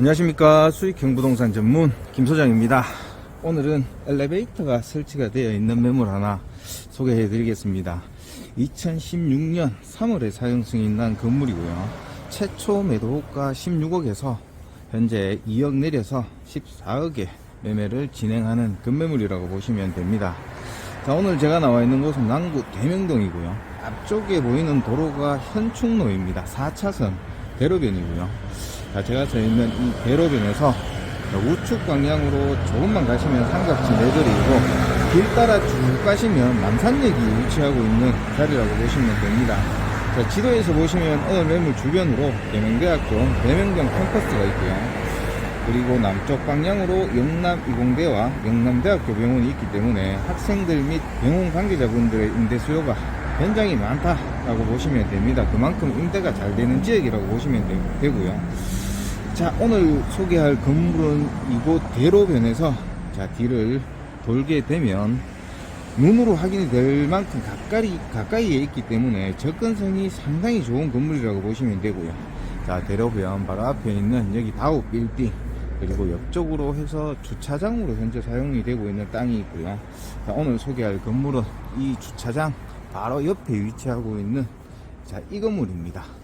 안녕하십니까. 수익형 부동산 전문 김소장입니다. 오늘은 엘리베이터가 설치가 되어 있는 매물 하나 소개해 드리겠습니다. 2016년 3월에 사용 승인 난 건물이고요. 최초 매도가 16억에서 현재 2억 내려서 14억에 매매를 진행하는 급매물이라고 보시면 됩니다. 자 오늘 제가 나와 있는 곳은 남구 대명동이고요. 앞쪽에 보이는 도로가 현충로입니다. 4차선 대로변이고요 자, 제가 서 있는 이 대로변에서 우측 방향으로 조금만 가시면 삼각지 내거리이고 길 따라 쭉 가시면 남산역이 위치하고 있는 자리라고 보시면 됩니다. 자, 지도에서 보시면 오늘 매물 주변으로 대명대학교 대명동 캠퍼스가 있고요. 그리고 남쪽 방향으로 영남이공대와 영남대학교 병원이 있기 때문에 학생들 및 병원 관계자분들의 임대 수요가 굉장히 많다라고 보시면 됩니다. 그만큼 임대가 잘 되는 지역이라고 보시면 되, 되고요. 자, 오늘 소개할 건물은 이곳 대로변에서 자, 뒤를 돌게 되면 눈으로 확인이 될 만큼 가까이, 가까이에 있기 때문에 접근성이 상당히 좋은 건물이라고 보시면 되고요. 자, 대로변 바로 앞에 있는 여기 다우 빌딩 그리고 옆쪽으로 해서 주차장으로 현재 사용이 되고 있는 땅이 있고요. 자, 오늘 소개할 건물은 이 주차장 바로 옆에 위치하고 있는 자, 이 건물입니다.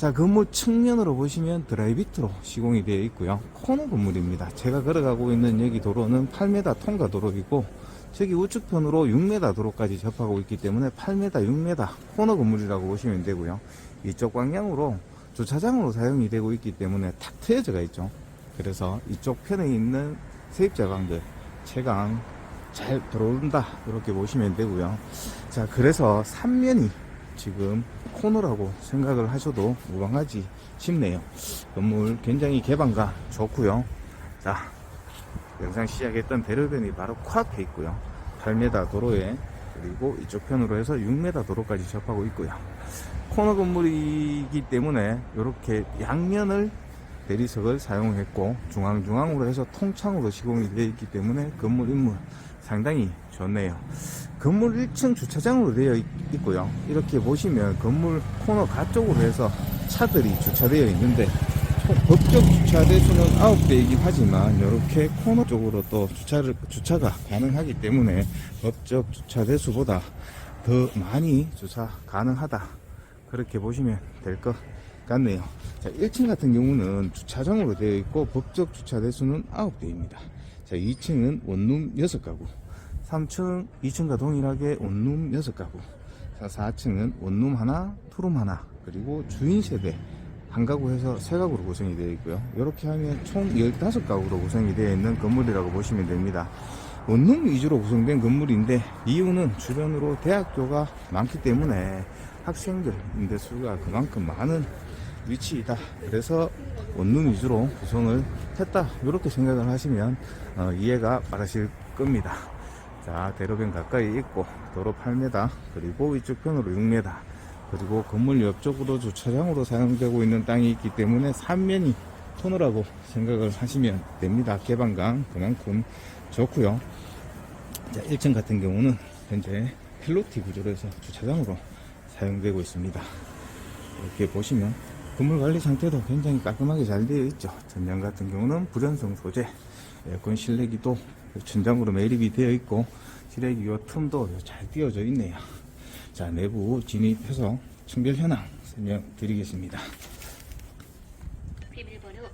자, 건물 측면으로 보시면 드라이비트로 시공이 되어 있고요. 코너 건물입니다. 제가 걸어가고 있는 여기 도로는 8m 통과 도로이고 저기 우측편으로 6m 도로까지 접하고 있기 때문에 8m, 6m 코너 건물이라고 보시면 되고요. 이쪽 방향으로 주차장으로 사용이 되고 있기 때문에 탁 트여져가 있죠. 그래서 이쪽 편에 있는 세입자 관계 채광 잘 들어온다 이렇게 보시면 되고요. 자, 그래서 3면이 지금 코너라고 생각을 하셔도 무방하지 싶네요. 건물 굉장히 개방감 좋고요. 자, 영상 시작했던 대로변이 바로 코앞에 있고요. 8m 도로에 그리고 이쪽 편으로 해서 6m 도로까지 접하고 있고요. 코너 건물이기 때문에 이렇게 양면을 대리석을 사용했고 중앙중앙으로 해서 통창으로 시공이 되어 있기 때문에 건물 인물 상당히 좋네요. 건물 1층 주차장으로 되어 있, 고요 이렇게 보시면 건물 코너 가 쪽으로 해서 차들이 주차되어 있는데 총 법적 주차 대수는 9대이긴 하지만 이렇게 코너 쪽으로 또 주차를 주차가 가능하기 때문에 법적 주차 대수보다 더 많이 주차 가능하다. 그렇게 보시면 될 것 같네요. 자, 1층 같은 경우는 주차장으로 되어 있고 법적 주차 대수는 9대입니다. 자, 2층은 원룸 6가구, 3층 2층과 동일하게 원룸 6가구, 자, 4층은 원룸 하나, 투룸 하나, 그리고 주인 세대 한 가구에서 세 가구로 구성이 되어 있고요. 이렇게 하면 총 15가구로 구성이 되어 있는 건물이라고 보시면 됩니다. 원룸 위주로 구성된 건물인데 이유는 주변으로 대학교가 많기 때문에 학생들 임대 수가 그만큼 많은 위치이다. 그래서 원룸 위주로 구성을 했다. 이렇게 생각을 하시면 어, 이해가 빠르실 겁니다. 자, 대로변 가까이 있고 도로 8m 그리고 이쪽 편으로 6m 그리고 건물 옆쪽으로 주차장으로 사용되고 있는 땅이 있기 때문에 삼면이 터널라고 생각을 하시면 됩니다. 개방감 그만큼 좋고요. 자, 1층 같은 경우는 현재 힐로티 구조로 해서 주차장으로 사용되고 있습니다. 이렇게 보시면 건물 관리 상태도 굉장히 깔끔하게 잘 되어 있죠. 전장 같은 경우는 불연성 소재, 에어컨 실내기도 천장으로 매립이 되어 있고 실내기 요 틈도 잘 띄어져 있네요. 자 내부 진입 해서 청결 현황 설명 드리겠습니다. 비밀번호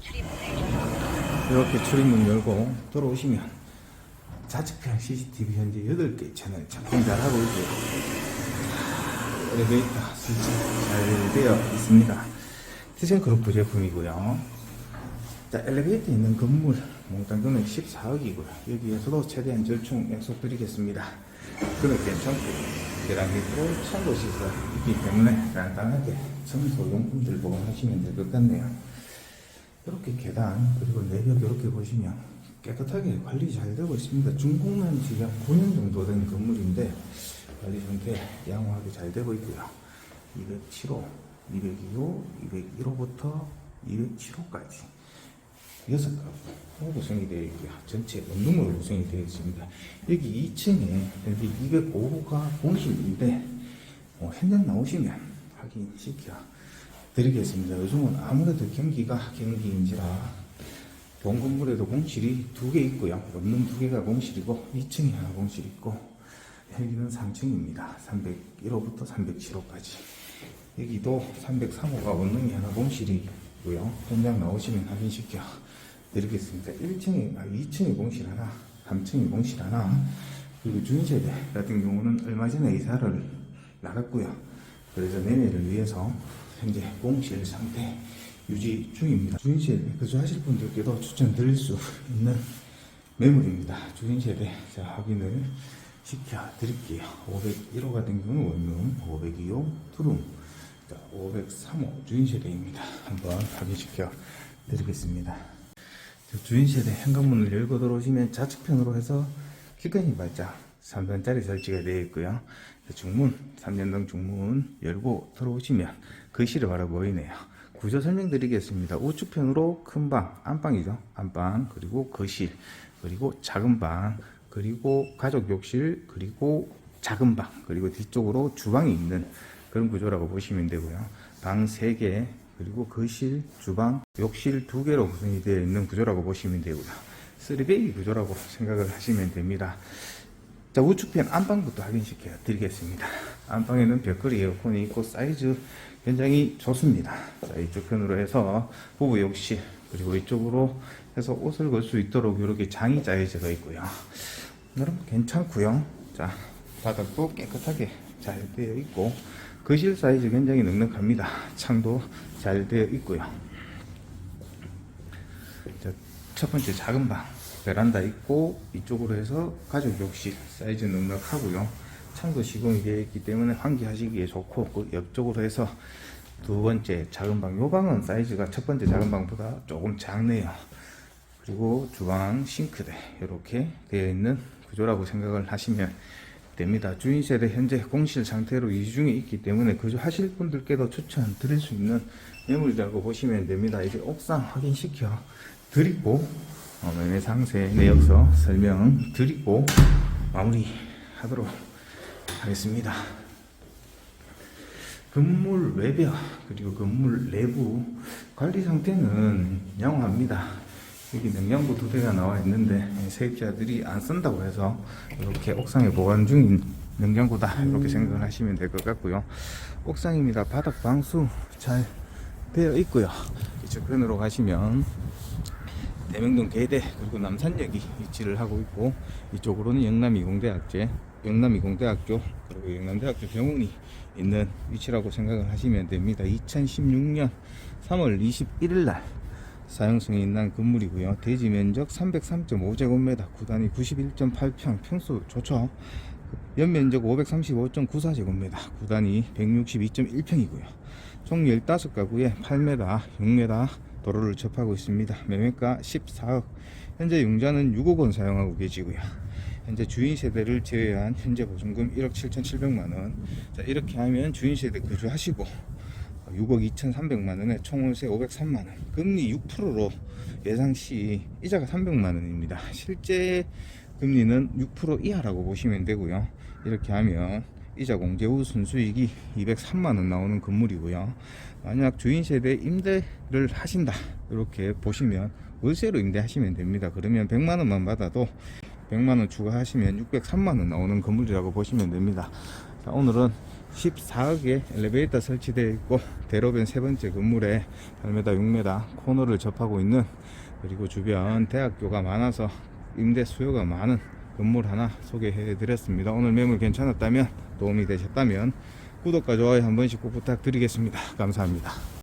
출입문을 이렇게 출입문 열고 들어오시면 좌측편 CCTV 현재 8개 채널 작동 잘 하고 있고요. 엘리베이터 설치 잘 되어 있습니다. 티젠 그룹 제품이고요. 자, 엘리베이터 있는 건물 몽땅 금액 14억이고요. 여기에서도 최대한 절충 약속 드리겠습니다. 금액 괜찮고 계단 밑으로 청소 시설 있기 때문에 간단하게 청소 용품들 보관하시면 될 것 같네요. 이렇게 계단 그리고 내벽 이렇게 보시면 깨끗하게 관리 잘 되고 있습니다. 중공난 지가 9년 정도 된 건물인데 관리 상태 양호하게 잘 되고 있고요. 207호, 202호, 201호부터 207호까지 여섯 가구 구성이 되어 있고요. 전체 원룸으로 구성이 되어 있습니다. 여기 2층에 현재 205호가 본실인데 어, 현장 나오시면 확인시켜 드리겠습니다. 요즘은 아무래도 경기가 경기인지라 본 건물에도 공실이 두 개 있고요. 없는 두 개가 공실이고 2층에 하나 공실 있고 여기는 3층입니다. 301호부터 307호까지 여기도 303호가 없는 게 하나 공실이 고요. 현장 나오시면 확인 시켜 드리겠습니다. 1층에, 아, 2층에 공실 하나, 3층에 공실 하나, 그리고 주인세대 같은 경우는 얼마 전에 이사를 나갔고요. 그래서 매매를 위해서 현재 공실 상태 유지 중입니다. 주인세대 거주하실 분들께도 추천드릴 수 있는 매물입니다. 주인세대 자 확인을 시켜 드릴게요. 501호 같은 경우는 원룸, 502호 투룸, 자, 503호 주인세대입니다. 한번 확인시켜 드리겠습니다. 저 주인세대 현관문을 열고 들어오시면 좌측편으로 해서 기관이 발작 3단짜리 설치가 되어 있고요. 중문, 3년동 중문 열고 들어오시면 거실이 바로 보이네요. 구조 설명드리겠습니다. 우측편으로 큰 방, 안방이죠. 안방, 그리고 거실, 그리고 작은 방, 그리고 가족 욕실, 그리고 작은 방, 그리고 뒤쪽으로 주방이 있는 그런 구조라고 보시면 되고요. 방 3개, 그리고 거실, 주방, 욕실 2개로 구성이 되어 있는 구조라고 보시면 되고요. 3베이 구조라고 생각을 하시면 됩니다. 자, 우측편 안방부터 확인시켜 드리겠습니다. 안방에는 벽걸이 에어컨이 있고 사이즈 굉장히 좋습니다. 자, 이쪽 편으로 해서 부부 욕실, 그리고 이쪽으로 해서 옷을 걸 수 있도록 이렇게 장이 짜여져 있고요. 나름 괜찮고요. 자, 바닥도 깨끗하게 잘 되어 있고, 거실 사이즈 굉장히 넉넉합니다. 창도 잘 되어 있고요. 자, 첫 번째 작은 방 베란다 있고 이쪽으로 해서 가족 욕실 사이즈 넉넉하고요 창도 시공이 되어 있기 때문에 환기하시기에 좋고 그 옆쪽으로 해서 두 번째 작은 방 요 방은 사이즈가 첫 번째 작은 방보다 조금 작네요 그리고 주방 싱크대 이렇게 되어 있는 구조라고 생각을 하시면 됩니다. 주인 세대 현재 공실 상태로 이주 중에 있기 때문에 거주하실 분들께도 추천 드릴 수 있는 매물이라고 보시면 됩니다. 이제 옥상 확인시켜 드리고 어, 매매 상세 내역서 설명 드리고 마무리 하도록 하겠습니다. 건물 외벽 그리고 건물 내부 관리 상태는 양호합니다. 여기 냉장고 두 대가 나와 있는데 세입자들이 안 쓴다고 해서 이렇게 옥상에 보관 중인 냉장고다 이렇게 생각을 하시면 될 것 같고요. 옥상입니다. 바닥 방수 잘 되어 있고요. 이쪽 편으로 가시면 대명동 계대 그리고 남산역이 위치를 하고 있고 이쪽으로는 영남이공대학제 영남이공대학교 그리고 영남대학교 병원이 있는 위치라고 생각을 하시면 됩니다. 2016년 3월 21일 날 사용성이 있는 건물이고요. 대지 면적 303.5제곱미터, 구단위 91.8평, 평수 좋죠. 연면적 535.94제곱미터, 구단위 162.1평이고요. 총 15가구에 8m, 6m 도로를 접하고 있습니다. 매매가 14억, 현재 융자는 6억 원 사용하고 계시고요. 현재 주인 세대를 제외한 현재 보증금 1억 7,700만 원. 자, 이렇게 하면 주인 세대 거주하시고 6억 2,300만 원에 총월세 503만 원. 금리 6%로 예상 시 이자가 300만 원입니다. 실제 금리는 6% 이하라고 보시면 되고요. 이렇게 하면 이자 공제 후 순수익이 203만 원 나오는 건물이고요. 만약 주인 세대 임대를 하신다 이렇게 보시면 월세로 임대하시면 됩니다. 그러면 100만 원만 받아도 100만 원 추가하시면 603만 원 나오는 건물이라고 보시면 됩니다. 자, 오늘은 14억에 엘리베이터 설치되어 있고 대로변 세 번째 건물에 8m, 6m 코너를 접하고 있는 그리고 주변 대학교가 많아서 임대 수요가 많은 건물 하나 소개해 드렸습니다. 오늘 매물 괜찮았다면 도움이 되셨다면 구독과 좋아요 한 번씩 꼭 부탁드리겠습니다. 감사합니다.